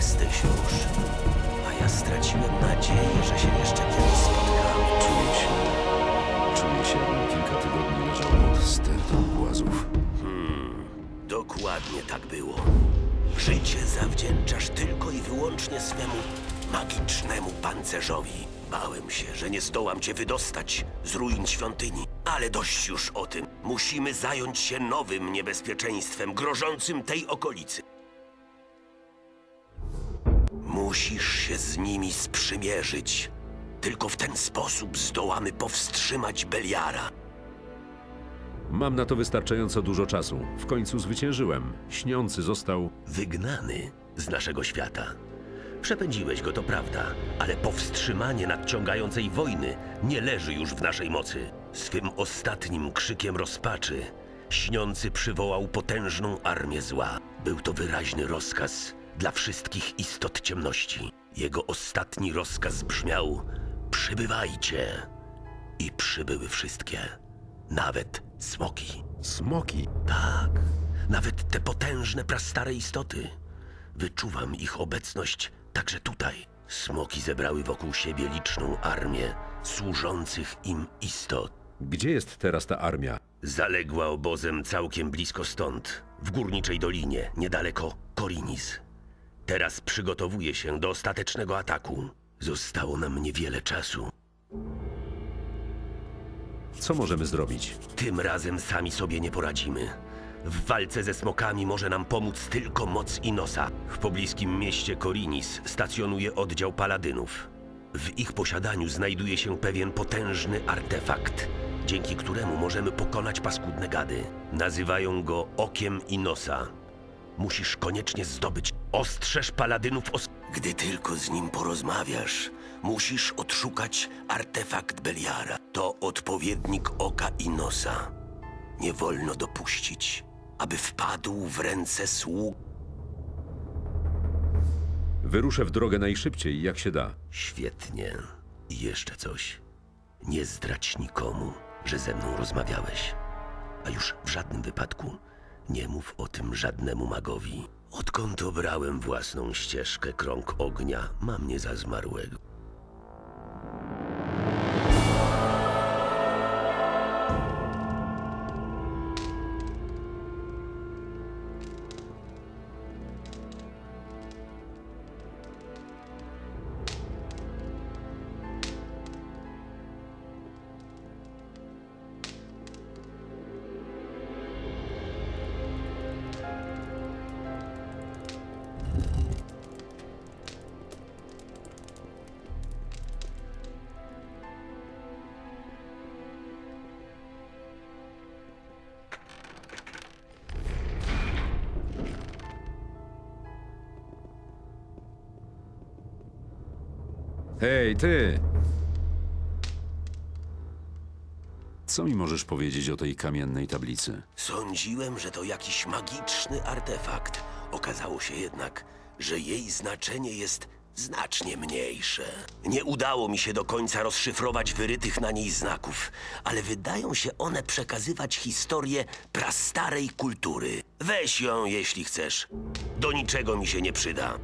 jesteś już. A ja straciłem nadzieję, że się jeszcze kiedyś spotkamy. Czuję się... Czuję się, jakbym kilka tygodni leżał pod stertą głazów. Dokładnie tak było. Życie zawdzięczasz tylko i wyłącznie swemu magicznemu pancerzowi. Bałem się, że nie zdołam cię wydostać z ruin świątyni. Ale dość już o tym. Musimy zająć się nowym niebezpieczeństwem grożącym tej okolicy. Musisz się z nimi sprzymierzyć. Tylko w ten sposób zdołamy powstrzymać Beliara. Mam na to wystarczająco dużo czasu. W końcu zwyciężyłem. Śniący został... wygnany z naszego świata. Przepędziłeś go, to prawda, ale powstrzymanie nadciągającej wojny nie leży już w naszej mocy. Swym ostatnim krzykiem rozpaczy śniący przywołał potężną armię zła. Był to wyraźny rozkaz dla wszystkich istot ciemności. Jego ostatni rozkaz brzmiał: Przybywajcie. I przybyły wszystkie, nawet smoki. Smoki. Tak, nawet te potężne, prastare istoty. Wyczuwam ich obecność także tutaj. Smoki zebrały wokół siebie liczną armię służących im istot. Gdzie jest teraz ta armia? Zaległa obozem całkiem blisko stąd, w górniczej dolinie, niedaleko Korinis. Teraz przygotowuje się do ostatecznego ataku. Zostało nam niewiele czasu. Co możemy zrobić? Tym razem sami sobie nie poradzimy. W walce ze smokami może nam pomóc tylko moc Inosa. W pobliskim mieście Korinis stacjonuje oddział paladynów. W ich posiadaniu znajduje się pewien potężny artefakt, dzięki któremu możemy pokonać paskudne gady. Nazywają go Okiem Inosa. Musisz koniecznie zdobyć. Ostrzeż paladynów os... Gdy tylko z nim porozmawiasz, musisz odszukać artefakt Beliara. To odpowiednik Oka Inosa. Nie wolno dopuścić, aby wpadł w ręce sług. Wyruszę w drogę najszybciej, jak się da. Świetnie. I jeszcze coś. Nie zdradź nikomu, że ze mną rozmawiałeś. A już w żadnym wypadku nie mów o tym żadnemu magowi. Odkąd obrałem własną ścieżkę krąg ognia, mam mnie za zmarłego. Hej, ty! Co mi możesz powiedzieć o tej kamiennej tablicy? Sądziłem, że to jakiś magiczny artefakt. Okazało się jednak, że jej znaczenie jest znacznie mniejsze. Nie udało mi się do końca rozszyfrować wyrytych na niej znaków, ale wydają się one przekazywać historię prastarej kultury. Weź ją, jeśli chcesz. Do niczego mi się nie przyda.